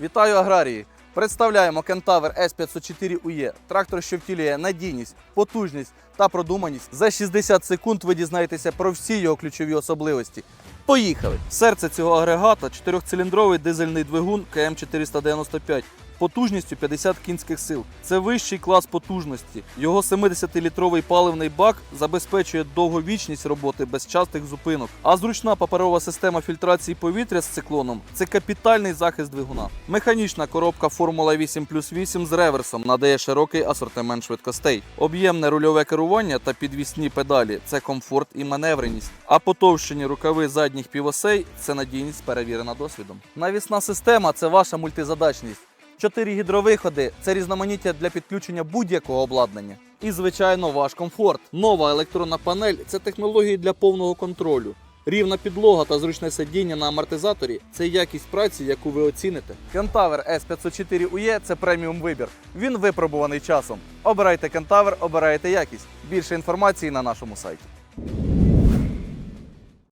Вітаю аграрії! Представляємо Кентавр S504 UE. Трактор, що втілює надійність, потужність та продуманість. За 60 секунд ви дізнаєтеся про всі його ключові особливості. Поїхали! Серце цього агрегата чотирьохциліндровий дизельний двигун КМ495 потужністю 50 кінських сил. Це вищий клас потужності. Його 70-літровий паливний бак забезпечує довговічність роботи без частих зупинок. А зручна паперова система фільтрації повітря з циклоном це капітальний захист двигуна. Механічна коробка Формула 8 плюс 8 з реверсом надає широкий асортимент швидкостей. Об'ємне рульове керування та підвісні педалі це комфорт і маневреність. А потовщені рукави задніх півосей це надійність перевірена досвідом. Навісна система це ваша мультизадачність. Чотири гідровиходи це різноманіття для підключення будь-якого обладнання. І, звичайно, ваш комфорт. Нова електронна панель це технології для повного контролю. Рівна підлога та зручне сидіння на амортизаторі це якість праці, яку ви оціните. Кентавр S504 UE це преміум вибір. Він випробуваний часом. Обирайте Кентавр, обирайте якість. Більше інформації на нашому сайті.